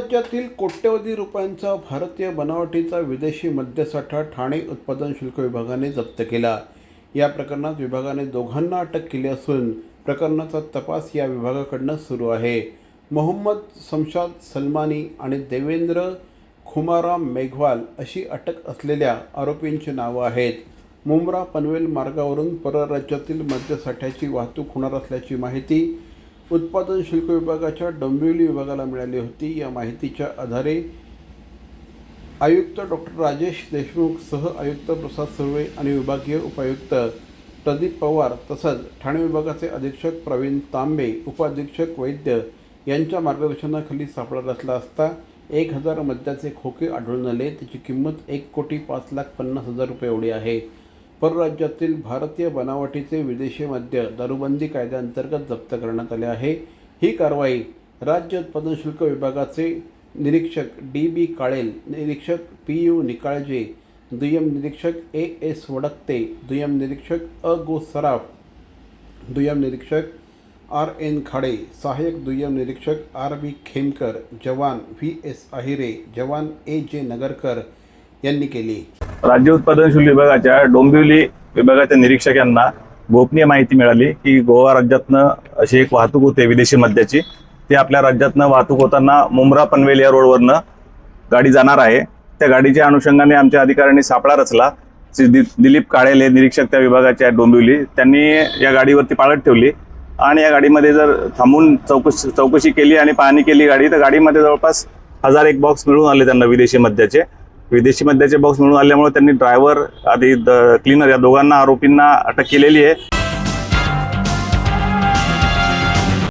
राज्यातील कोट्यवधी रुपयांचा भारतीय बनावटीचा विदेशी मद्यसाठा ठाणे उत्पादन शुल्क विभागाने जप्त केला. या प्रकरणात विभागाने दोघांना अटक केली असून प्रकरणाचा तपास या विभागाकडनं सुरू आहे. मोहम्मद समशाद सलमानी आणि देवेंद्र खुमाराम मेघवाल अशी अटक असलेल्या आरोपींची नावं आहेत. मुंब्रा पनवेल मार्गावरून परराज्यातील मद्यसाठ्याची वाहतूक होणार असल्याची माहिती उत्पादन शुल्क विभागाच्या डोंबिवली विभागाला मिळाली होती. या माहितीच्या आधारे आयुक्त डॉक्टर राजेश देशमुख सह आयुक्त प्रसाद सुर्वे आणि विभागीय उपायुक्त प्रदीप पवार तसंच ठाणे विभागाचे अधीक्षक प्रवीण तांबे उपाधीक्षक वैद्य यांच्या मार्गदर्शनाखाली सापडा रचला असता एक हजार मद्याचे खोके आढळून आले. त्याची किंमत एक कोटी पाच लाख पन्नास हजार रुपये एवढी आहे. परराज्यातील भारतीय बनावटीचे विदेशी मद्य दारूबंदी कायद्याअंतर्गत जप्त करण्यात आले आहे. ही कारवाई राज्य उत्पादन शुल्क विभागाचे निरीक्षक डी बी काळेल निरीक्षक पी यू निकाळजे दुय्यम निरीक्षक ए एस वडकते दुय्यम निरीक्षक अ गो सराफ दुय्यम निरीक्षक आर एन खाडे सहाय्यक दुय्यम निरीक्षक आर बी खेमकर जवान व्ही एस आहिरे जवान ए जे नगरकर यांनी केली. राज्य उत्पादन शुल्क विभागाच्या डोंबिवली विभागाच्या निरीक्षक यांना गोपनीय माहिती मिळाली की गोवा राज्यातनं अशी एक वाहतूक होते विदेशी मद्याची. ती आपल्या राज्यातनं वाहतूक होताना मुंब्रा पनवेल या रोडवरनं गाडी जाणार आहे. त्या गाडीच्या अनुषंगाने आमच्या अधिकाऱ्यांनी सापळा रचला. श्री दि- दिलीप काळेले निरीक्षक त्या विभागाचे आहेत डोंबिवली त्यांनी या गाडीवरती पाळत ठेवली. आणि या गाडीमध्ये जर थांबून चौकशी चौकशी केली आणि पाहणी केली गाडी तर गाडीमध्ये जवळपास हजार एक बॉक्स मिळून आले त्यांना विदेशी मद्याचे. विदेशी मद्याचे बॉक्स मिळून आल्यामुळे त्यांनी ड्रायव्हर आधी क्लीनर या दोघांना आरोपींना अटक केलेली आहे.